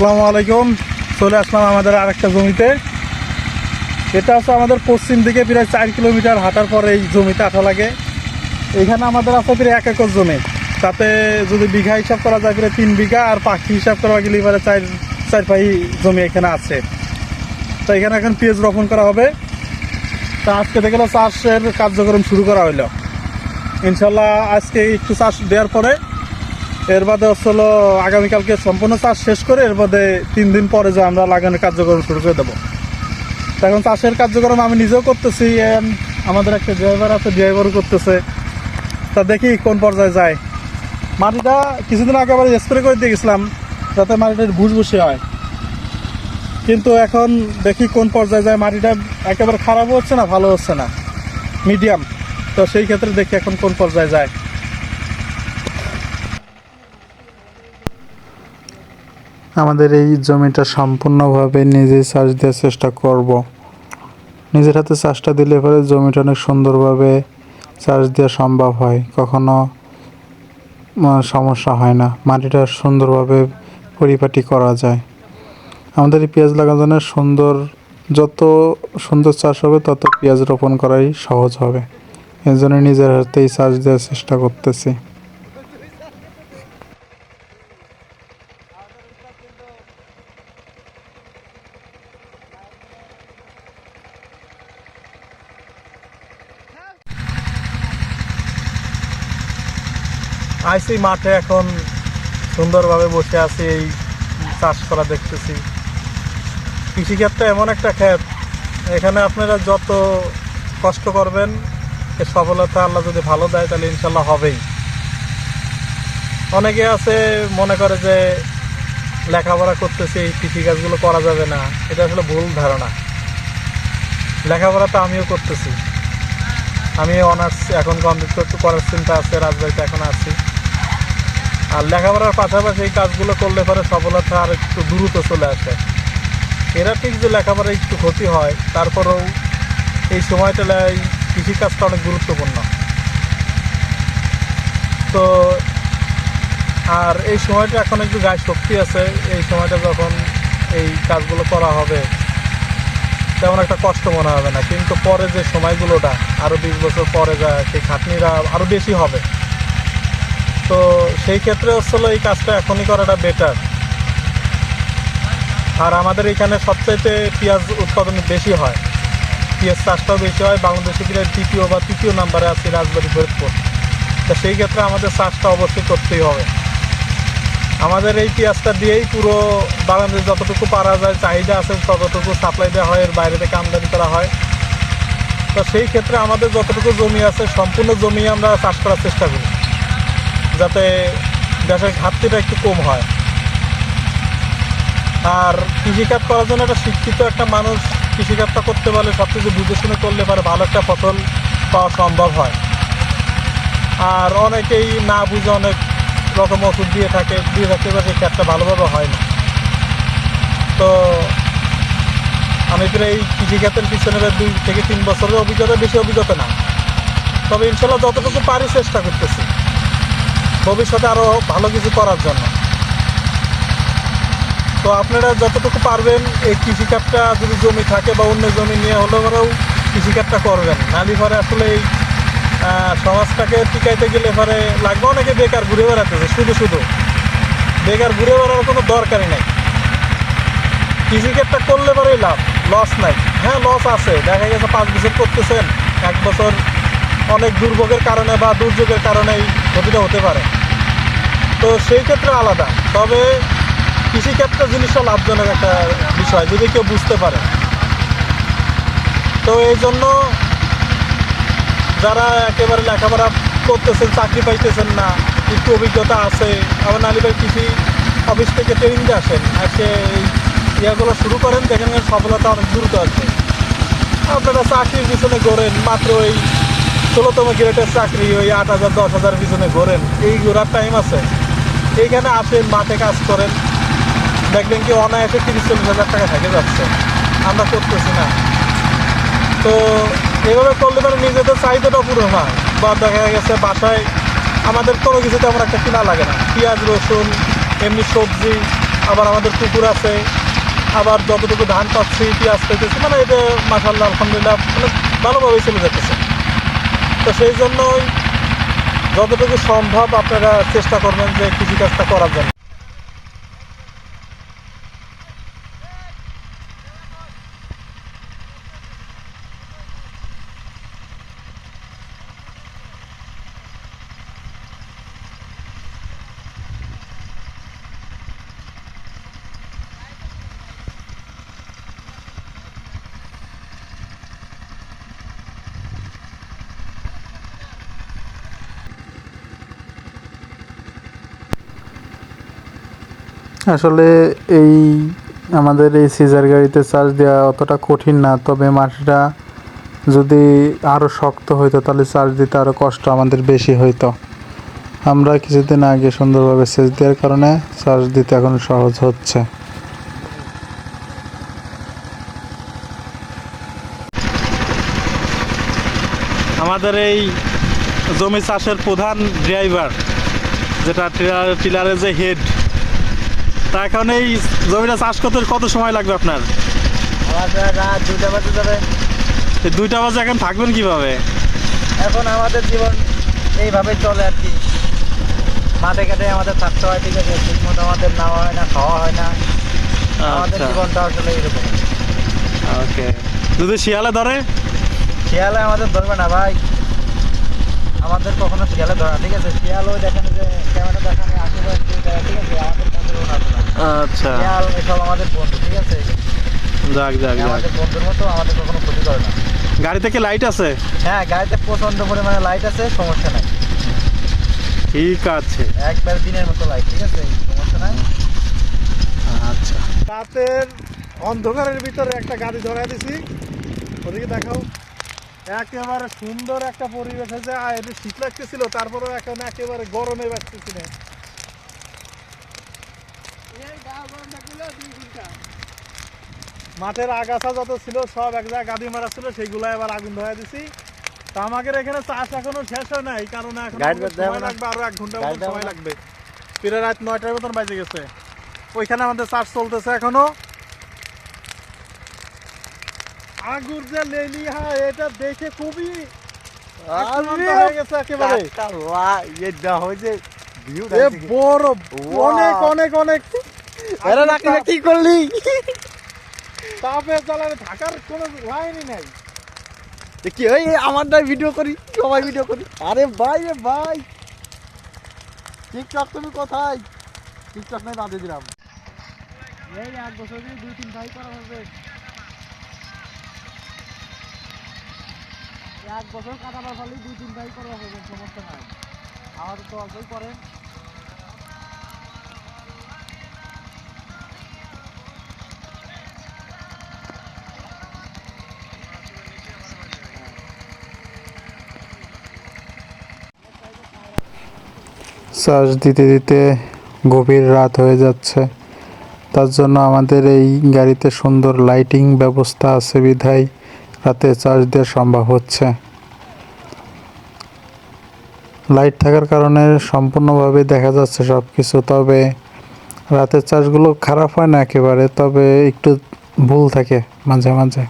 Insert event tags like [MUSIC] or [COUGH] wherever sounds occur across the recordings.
আসসালামু আলাইকুম। চলে আসলাম আমাদের আরেকটা জমিতে। এটা হচ্ছে আমাদের পশ্চিম দিকে প্রায় চার কিলোমিটার হাঁটার পরে এই জমিতে আঠা লাগে। এখানে আমাদের আছে প্রায় এক একর জমি। তাতে যদি বিঘা হিসাব করা যায় প্রায় তিন বিঘা, আর পাখি হিসাব করা গেলে এবারে চার চার পাই জমি এখানে আছে। তো এখানে এখন পেঁয়াজ রোপণ করা হবে। তা আজকে থেকে চাষের কার্যক্রম শুরু করা হলো ইনশাল্লাহ আজকে একটু চাষ দেওয়ার পরে এর বাদে হচ্ছে হলো আগামীকালকে সম্পূর্ণ চাষ শেষ করে এর বাদে তিন দিন পরে যে আমরা লাগানোর কার্যক্রম শুরু করে দেবো। এখন চাষের কার্যক্রম আমি নিজেও করতেছি আমাদের একটা ড্রাইভার আছে ড্রাইভারও করতেছে। তা দেখি কোন পর্যায়ে যায়। মাটিটা কিছুদিন আগে আবার স্প্রে করে দিয়ে গেছিলাম যাতে মাটিটা ভুস ভুসি হয়। কিন্তু এখন দেখি কোন পর্যায়ে যায়, মাটিটা একেবারে খারাপও হচ্ছে না, ভালো হচ্ছে না মিডিয়াম তো সেই ক্ষেত্রে দেখি এখন কোন পর্যায়ে যায়। আমাদের এই জমিটা সম্পূর্ণভাবে নিজেই চাষ দেওয়ার চেষ্টা করব। নিজের হাতে চাষটা দিলে পরে জমিটা অনেক সুন্দরভাবে চাষ দেওয়া সম্ভব হয়। কখনো সমস্যা হয় না। মাটিটা সুন্দরভাবে পরিপাটি করা যায়। আমাদের এই পেঁয়াজ লাগানোর জন্য সুন্দর, যত সুন্দর চাষ হবে, তত পেঁয়াজ রোপণ করাই সহজ হবে। এর জন্য নিজের হাতেই চাষ দেওয়ার চেষ্টা করতেছি। আইসি মাঠে এখন সুন্দরভাবে বসে আছি, এই চাষ করা দেখতেছি। কৃষিক্ষেত্রে এমন একটা ক্ষেত, এখানে আপনারা যত কষ্ট করবেন, এর সফলতা আল্লাহ যদি ভালো দেয়, তাহলে ইনশাল্লাহ হবেই। অনেকে আছে মনে করে যে লেখাপড়া করতেছি, এই কৃষিকাজগুলো করা যাবে না, এটা আসলে ভুল ধারণা। লেখাপড়া তো আমিও করতেছি। আমি অনার্স এখন কমপ্লিট করতে করার চিন্তা আছে, রাজবাড়িতে এখন আছি। আর লেখাপড়ার পাশাপাশি এই কাজগুলো করলে পরে সফলতা আর একটু দ্রুত চলে আসে। এরা ঠিক যে লেখাপড়া একটু ক্ষতি হয়, তারপরেও এই সময়টা কৃষিকাজটা অনেক গুরুত্বপূর্ণ। তো আর এই সময়টা এখন একটু গায়ে শক্তি আছে, এই সময়টা যখন এই কাজগুলো করা হবে, তেমন একটা কষ্ট মনে হবে না। কিন্তু পরে যে সময়গুলোটা আরও বিশ বছর পরে যায়, সেই খাটনিরা আরও বেশি হবে। তো সেই ক্ষেত্রে হচ্ছিল এই কাজটা এখনই করাটা বেটার আর আমাদের এখানে সবচাইতে পেঁয়াজ উৎপাদন বেশি হয়। পেঁয়াজ চাষটাও বেশি হয়। বাংলাদেশে প্রায় দ্বিতীয় বা তৃতীয় নাম্বারে আছে রাজবাড়ি ফরিদপুর। তো সেই ক্ষেত্রে আমাদের চাষটা অবশ্যই করতেই হবে। আমাদের এই পেঁয়াজটা দিয়েই পুরো বাংলাদেশ যতটুকু পারা যায়, চাহিদা আছে ততটুকু সাপ্লাই দেওয়া হয়, এর বাইরে থেকে আমদানি করা হয়। তো সেই ক্ষেত্রে আমাদের যতটুকু জমি আছে, সম্পূর্ণ জমি আমরা চাষ করার চেষ্টা করি। যাতে দেশের ঘাটতিটা একটু কম হয়। আর কৃষিকাজ করার জন্য একটা শিক্ষিত একটা মানুষ কৃষিকাজটা করতে পারলে সব কিছু বুঝে শুনে করলে পারে ভালো একটা ফসল পাওয়া সম্ভব হয়। আর অনেকেই না বুঝে অনেক রকম ওষুধ দিয়ে থাকে, দিয়ে থাকতে পারে সেই ভালোভাবে হয় না। তো আমি প্রায় এই কৃষিখাতের পিছনে দুই থেকে তিন বছরের অভিজ্ঞতা, বেশি অভিজ্ঞতা না। তবে ইনশাল্লাহ যতটুকু পারি চেষ্টা করতেছি। ভবিষ্যতে আরও ভালো কিছু করার জন্য। তো আপনারা যতটুকু পারবেন এই কৃষিকাজটা যদি জমি থাকে বা অন্য জমি নিয়ে হলেও কৃষিকাজটা করবেন। নালি পরে আসলে এই সমাজটাকে টিকাইতে গেলে পরে লাগবে অনেকে বেকার ঘুরে বেড়াতেছে, শুধু শুধু। বেকার ঘুরে বেড়ানোর কোনো দরকারই নাই। কৃষিকাজটা করলে পরেই লাভ, লস নাই। হ্যাঁ লস আছে। দেখা গেছে পাঁচ বছর করতেছেন, এক বছর অনেক দুর্ভোগের কারণে বা দুর্যোগের কারণে এই ক্ষতিটা হতে পারে। তো সেই ক্ষেত্রে আলাদা। তবে কৃষিক্ষেত্রে জিনিসটা লাভজনক একটা বিষয়, যদি কেউ বুঝতে পারে। তো এই জন্য যারা একেবারে লেখাপড়া করতেছেন, চাকরি পাইতেছেন না, একটু অভিজ্ঞতা আছে, আবার নালিবাই কৃষি অফিস থেকে ট্রেনিং আসেন, এসে এই ইয়াগুলো শুরু করেন, দেখেন সফলতা অনেক দ্রুত আছে। আপনারা চাকরির পিছনে গড়েন মাত্র ওই ষোলোতম গ্রেডের চাকরি ওই আট হাজার, দশ হাজার পিছনে ঘোরেন। এই ঘোরার টাইম আছে। এইখানে আসেন মাঠে কাজ করেন। দেখবেন কি অনায়াসে তিরিশ চল্লিশ হাজার টাকা থেকে যাচ্ছে। আমরা করতেছি না। তো এভাবে করলে পরে নিজেদের চাহিদাটা পূরণ হয়। বা দেখা গেছে বাসায় আমাদের কোনো কিছু তেমন একটা কিনা লাগে না। পেঁয়াজ, রসুন, এমনি সবজি, আবার আমাদের পুকুর আছে। আবার যতটুকু ধান পাচ্ছি, পেঁয়াজ পেতেছি মানে এটা মাসাল্লাহ আলহামদুলিল্লাহ মানে ভালোভাবেই চলে যেতেছে তো সেই জন্যই যতটুকু সম্ভব আপনারা চেষ্টা করবেন যে কৃষিকাজটা করার জন্য। আসলে এই আমাদের এই সিজার গাড়িতে চার্জ দেওয়া অতটা কঠিন না, তবে মাটিটা যদি আরও শক্ত হইতো, তাহলে চার্জ দিতে আরও কষ্ট আমাদের বেশি হইতো। আমরা কিছুদিন আগে সুন্দরভাবে সেচ দেওয়ার কারণে চার্জ দিতে এখন সহজ হচ্ছে। আমাদের এই জমি চাষের প্রধান ড্রাইভার যেটা টিলারের যে হেড তা এখন এই জমিটা চাষ করতে কত সময় লাগবে আপনার? রাত দুটা বাজে যাবে দুইটা বাজে এখন থাকবেন কীভাবে? এখন আমাদের জীবন এইভাবে চলে আর কি। মাঠে ঘাটে আমাদের থাকতে হয় ঠিক আছে ঠিক মতো আমাদের নেওয়া হয় না খাওয়া হয় না। আমাদের আচ্ছা। জীবনটা আসলে এরকম। ওকে। যদি শিয়ালে ধরে? শিয়ালে আমাদের ধরবে না ভাই। কখনো শিয়ালে ধরা ঠিক আছে? শিয়াল ওই দেখেন যে ক্যামেরা দেখানো আশেপাশে ঠিক আছে? আমাদের কাছে আচ্ছা। শিয়াল এসব আমাদের বন্ধু ঠিক আছে? যাক যাক যাক। আমাদের বন্ধুর মতো আমাদের কখনো ক্ষতি করে না। গাড়িতে কি লাইট আছে? হ্যাঁ গাড়িতে প্রচণ্ড পরিমাণে লাইট আছে সমস্যা নাই। ঠিক আছে। একবার দিনের মতো লাইট ঠিক আছে? সমস্যা নাই। আচ্ছা। রাতের অন্ধকারের ভিতরে একটা গাড়ি ধরাই দিছি। ওদিকে দেখাও। একেবারে সুন্দর একটা পরিবেশ হয়েছে। আর একটু শীত লাগতেছিল তারপরেও এখন একেবারে গরমে বাঁচতেছি না। মাঠের আগাছা যত ছিল সব এক জায়গায় গাদি মারা ছিল সেইগুলো এবার আগুন ধরাই দিছি। তা আমাদের এখানে চাষ এখনও শেষ হয় নাই কারণ এখন সময় লাগবে আরও এক ঘণ্টা মতো সময় লাগবে। প্রায় রাত নয়টার মতন বাজে গেছে। ওইখানে আমাদের চাষ চলতেছে এখনও। আগুর যে লেলিহা এটা দেখে খুবই হয়ে গেছে একেবারে। বড় অনেক অনেক অনেক। কি করলি? তাপে থাকার কোনো লাইনই নাই। ওই ভিডিও করি সবাই ভিডিও করি। আরে ভাই রে ভাই। টিকটক তুমি কোথায়? টিকটক নাই বাঁধে দিলাম। এই এক বছর দুই তিন ভাই করা হবে এক বছর কাটাবার ফলে দুই তিন ভাই করা হবে, সমস্যা নাই। আমাদের তো অল্পই করেন। চার্জ দিতে দিতে গভীর রাত হয়ে যাচ্ছে। তার জন্য আমাদের এই গাড়িতে সুন্দর লাইটিং ব্যবস্থা আছে বিধায়। রাতে চার্জ দেওয়া সম্ভব হচ্ছে। লাইট থাকার কারণে সম্পূর্ণভাবে দেখা যাচ্ছে সব কিছু তবে রাতের চার্জগুলো খারাপ হয় না একেবারে, তবে একটু ভুল থাকে মাঝে মাঝে।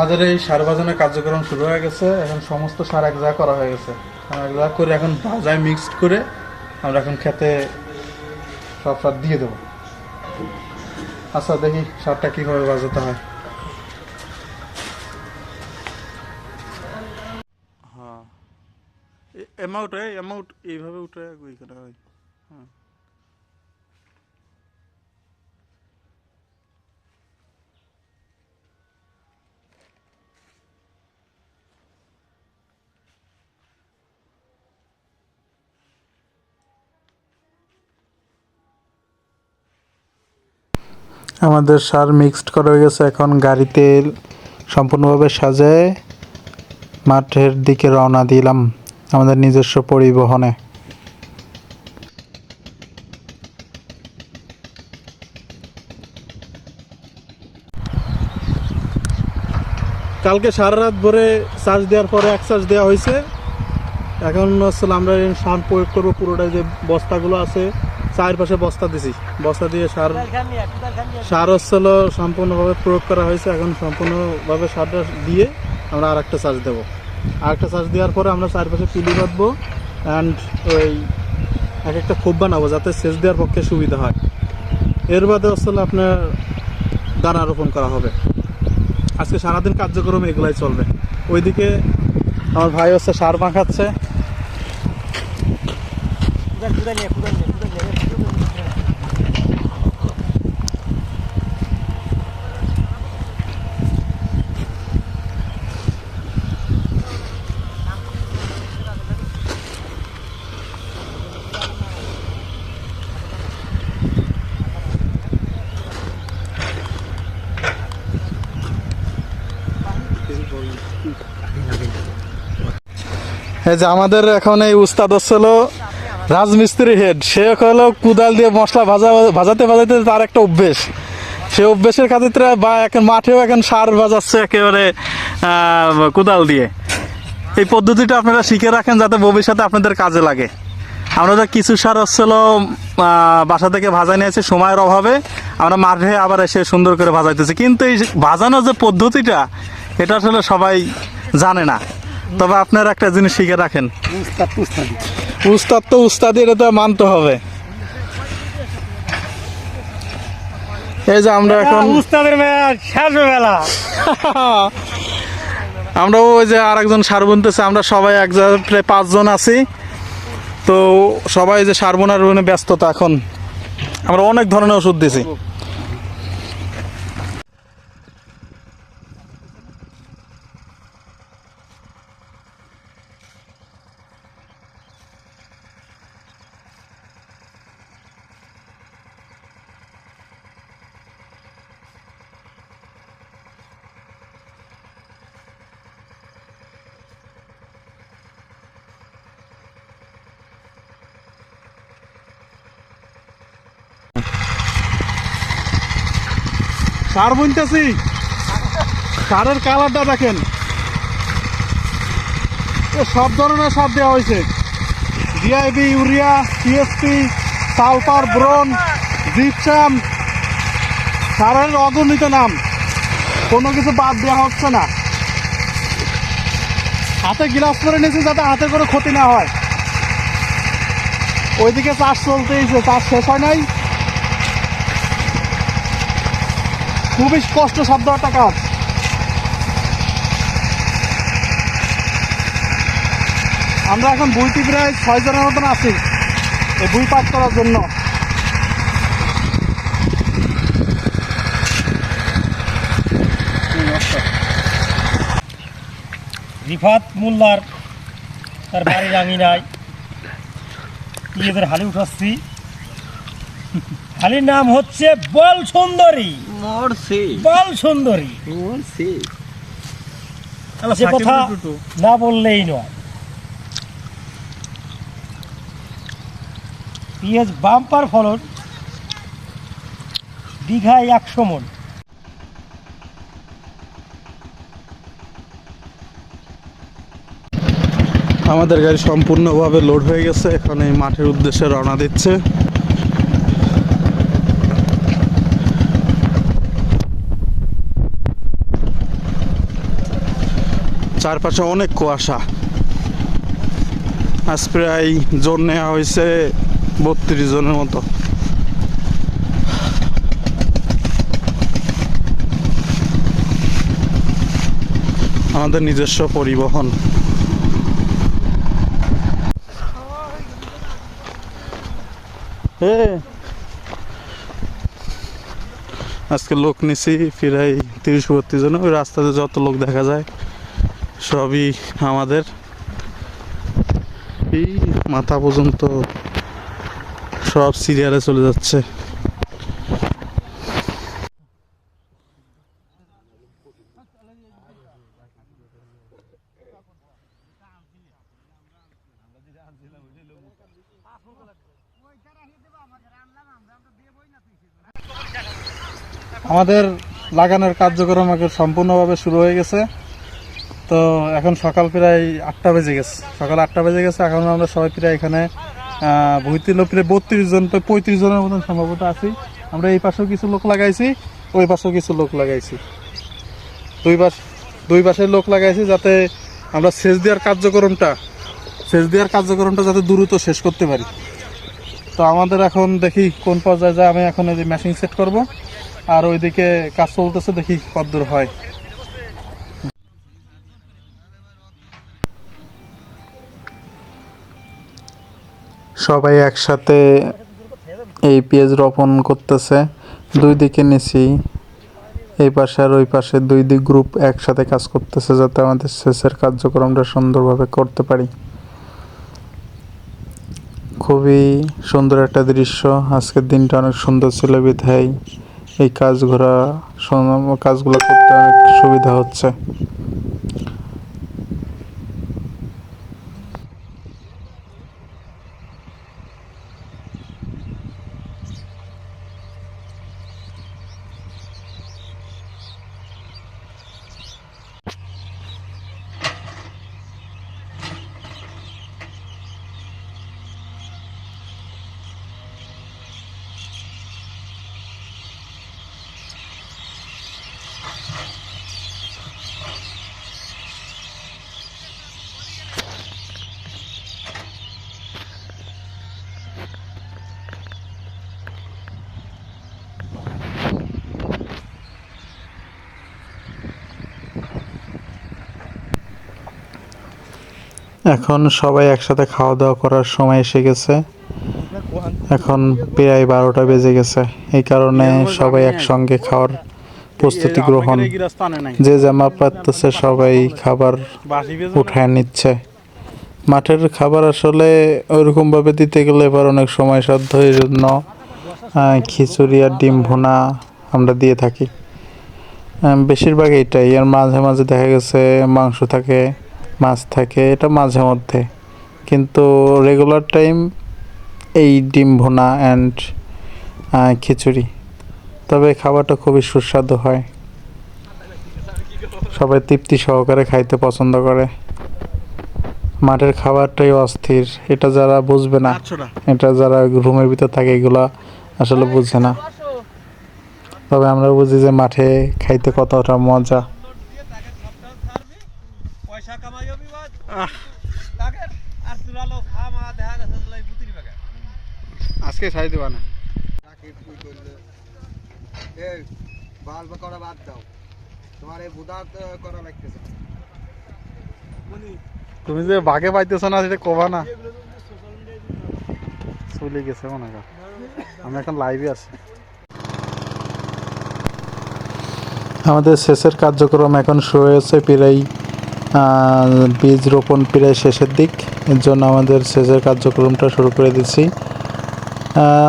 আমাদের এই সার বাজানোর কার্যক্রম শুরু হয়ে গেছে। এখন সমস্ত সার এক জায়গায় করা হয়ে গেছে। এক জায়গা করে এখন বাজায় মিক্সড করে আমরা এখন খেতে সব সার দিয়ে দেবো। আচ্ছা দেখি সারটা কীভাবে বাজাতে হয়। হ্যাঁ। অ্যামাউন্ট অ্যামাউন্ট এইভাবে উঠে ওইখানে হয়। হ্যাঁ। আমাদের সার মিক্সড করা হয়ে গেছে। এখন গাড়িতে সম্পূর্ণভাবে সাজায় মাঠের দিকে রওনা দিলাম আমাদের নিজস্ব পরিবহনে। কালকে সারা রাত ভরে চার্জ দেওয়ার পরে এক চার্জ দেওয়া হয়েছে। এখন আসলে আমরা সার প্রয়োগ করব পুরোটা যে বস্তাগুলো আছে। চারপাশে বস্তা দিছি। বস্তা দিয়ে সার সার হচ্ছিল সম্পূর্ণভাবে প্রয়োগ করা হয়েছে। এখন সম্পূর্ণভাবে সারটা দিয়ে আমরা আর একটা চার্জ দেবো। আর একটা চার্জ দেওয়ার পরে আমরা চারপাশে পিলি বাঁধবো অ্যান্ড ওই এক একটা খোপ বানাবো যাতে সেচ দেওয়ার পক্ষে সুবিধা হয়। এর বাদে আসলে আপনার দানা রোপণ করা হবে। আজকে সারাদিন কার্যক্রম এগুলাই চলবে। ওইদিকে আমার ভাই হচ্ছে সার মাখাচ্ছে। এই যে আমাদের এখন এই উস্তাদ হচ্ছিল রাজমিস্ত্রি হেড। সে হলো কুদাল দিয়ে মশলা ভাজা, ভাজাতে ভাজাতে তার একটা অভ্যেস। সে অভ্যেসের খাতিরে বা এখন মাঠেও এখন সার বাজাচ্ছে একেবারে কুদাল দিয়ে। এই পদ্ধতিটা আপনারা শিখে রাখেন যাতে ভবিষ্যতে আপনাদের কাজে লাগে। আমরা তো কিছু সার হচ্ছিল বাসা থেকে ভাজা নিয়েছি, সময়ের অভাবে আমরা মাঠে আবার এসে সুন্দর করে ভাজাইতেছি। কিন্তু এই ভাজানোর যে পদ্ধতিটা, এটা আসলে সবাই জানে না। তবে আপনার একটা জিনিস শিখে রাখেন। উস্তাদ তো উস্তাদ এটা তো মানতে হবে। এই যে আমরা এখন উস্তাদের শেষ বেলা [LAUGHS] আমরা ওই যে আরেকজন সার বুনতেছে আমরা সবাই এক প্রায় পাঁচজন আছি। তো সবাই যে সার বোনার ব্যস্ততা এখন। আমরা অনেক ধরনের ওষুধ দিছি। সার বুনতেছি সারের কালারটা দেখেন। সব ধরনের সার দেওয়া হয়েছে। DIB urea CSP sulphur boron gypsum, সারের অগণিত নাম। কোনো কিছু বাদ দেওয়া হচ্ছে না। হাতে গ্লাস করে নিয়েছি যাতে হাতে করে ক্ষতি না হয়। ওইদিকে চাষ চলতেইছে চাষ শেষ হয় নাই। খুবই কষ্ট শব্দ একটা কাজ আমরা এখন বইটি প্রায় ছয় জনের মতন আছি এই বই পাঠ করার জন্য। রিফাত মোল্লার তার বাড়ির আঙিনায়। নিজেদের হালি উঠাচ্ছি। হালির নাম হচ্ছে বল সুন্দরী। মরছে বল সুন্দরী। মরছে সে। কথা না বললেই নয়। পেঁয়াজ বাম্পার ফলন দীঘায় একশো মন। আমাদের গাড়ি সম্পূর্ণভাবে লোড হয়ে গেছে এখন এই মাঠের উদ্দেশ্যে রওনা দিচ্ছে। চারপাশে অনেক কুয়াশা। আজ প্রায় জোন নেওয়া হয়েছে বত্রিশ জনের মতো। আমাদের নিজস্ব পরিবহন। আজকে লোক নিছি প্রায় তিরিশ বত্রিশ জন। ওই রাস্তাতে যত লোক দেখা যায় সবই আমাদের। এই মাথা পর্যন্ত সব সিরিয়ালে চলে যাচ্ছে। আমাদের লাগানোর কার্যক্রম সম্পূর্ণভাবে শুরু হয়ে গেছে। তো এখন সকাল প্রায় আটটা বেজে গেছে। সকাল আটটা বেজে গেছে, এখন আমরা সবাই প্রায় এখানে ভুইতিল প্রায় বত্রিশ জন, প্রায় পঁয়ত্রিশ জনের মতন সম্ভবত আছি। আমরা এই পাশেও কিছু লোক লাগাইছি, ওই পাশেও কিছু লোক লাগাইছি। দুই পাশ, দুই পাশে লোক লাগাইছি যাতে আমরা সেচ দেওয়ার কার্যক্রমটা, সেচ দেওয়ার কার্যক্রমটা যাতে দ্রুত শেষ করতে পারি। তো আমাদের এখন দেখি কোন পর্যায়ে যায়, আমি এখন এই যে মেশিন সেট করব, আর ওইদিকে কাজ চলতেছে, দেখি কতদূর হয়। সবাই একসাথে এই পেঁয়াজ রোপণ করতেছে। দুই দিকে নিছি, এই পাশে আর ওই পাশে দুই দিক গ্রুপ একসাথে কাজ করতেছে যাতে আমাদের সেচের কার্যক্রমটা সুন্দরভাবে করতে পারি। খুবই সুন্দর একটা দৃশ্য। আজকের দিনটা অনেক সুন্দর ছিল বিধায়। এই কাজগুলো কাজগুলো করতে অনেক সুবিধা হচ্ছে। এখন সবাই একসাথে খাওয়া দাওয়া করার সময় এসে গেছে। এখন প্রায় বারোটা বেজে গেছে। এই কারণে সবাই একসঙ্গে খাওয়ার প্রস্তুতি গ্রহণ। যে জামা পারতেছে সবাই খাবার উঠায় নিচ্ছে। মাঠের খাবার আসলে ওইরকমভাবে দিতে গেলে এবার অনেক সময় সাধ্য, এই জন্য খিচুড়ি আর ডিম ভুনা আমরা দিয়ে থাকি। বেশিরভাগ এইটাই আর মাঝে মাঝে দেখা গেছে মাংস থাকে। মাছ থাকে এটা মাঝে মধ্যে। কিন্তু রেগুলার টাইম এই ডিম ভুনা অ্যান্ড খিচুড়ি। তবে খাবারটা খুবই সুস্বাদু হয়। সবাই তৃপ্তি সহকারে খাইতে পছন্দ করে। মাঠের খাবারটাই অস্থির। এটা যারা বুঝবে না। এটা যারা রুমের ভিতর থাকে এগুলা আসলে বুঝে না। তবে আমরা বুঝি যে মাঠে খাইতে কতটা মজা। আজকে ছাই দেবা না। তাকে কি করলে? এই বাল বা করা বাদ দাও। তোমার এই বুদাত করা লাগতেছে তুমি যে বাঘে পাইতেছ না সেটা কবা না। চলে গেছে মনে হয় আমি এখন লাইভে আছি। আমাদের শেষের কার্যক্রম এখন শুরু হয়েছে প্রায় বীজ রোপণ প্রায় শেষের দিক। এর জন্য আমাদের শেষের কার্যক্রমটা শুরু করে দিচ্ছি।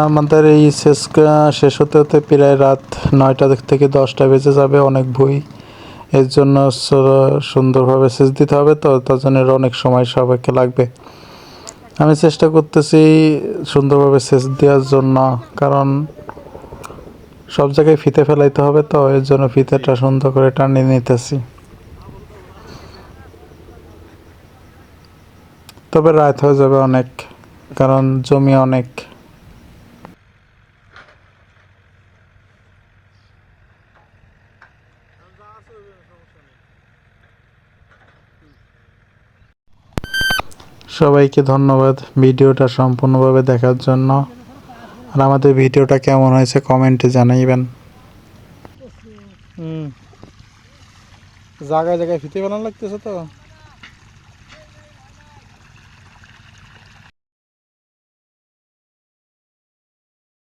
আমাদের এই কা- শেষ হতে হতে প্রায় রাত নয়টা থেকে দশটা বেজে যাবে অনেক বই এর জন্য সুন্দরভাবে সেচ দিতে হবে তো, তার জন্য অনেক সময় সবাইকে লাগবে। আমি চেষ্টা করতেছি সুন্দরভাবে সেচ দেওয়ার জন্য, কারণ সব জায়গায় ফিতে ফেলাইতে হবে তো, এর জন্য ফিতেটা সুন্দর করে টানিয়ে নিতেছি। তবে রাত হয়ে যাবে অনেক, কারণ জমি অনেক। সবাইকে ধন্যবাদ ভিডিওটা সম্পূর্ণভাবে দেখার জন্য। আর আমাদের ভিডিওটা কেমন হয়েছে কমেন্টে জানাইবেন। জায়গায় জায়গায় ফিতে বানানো লাগতেছে তো।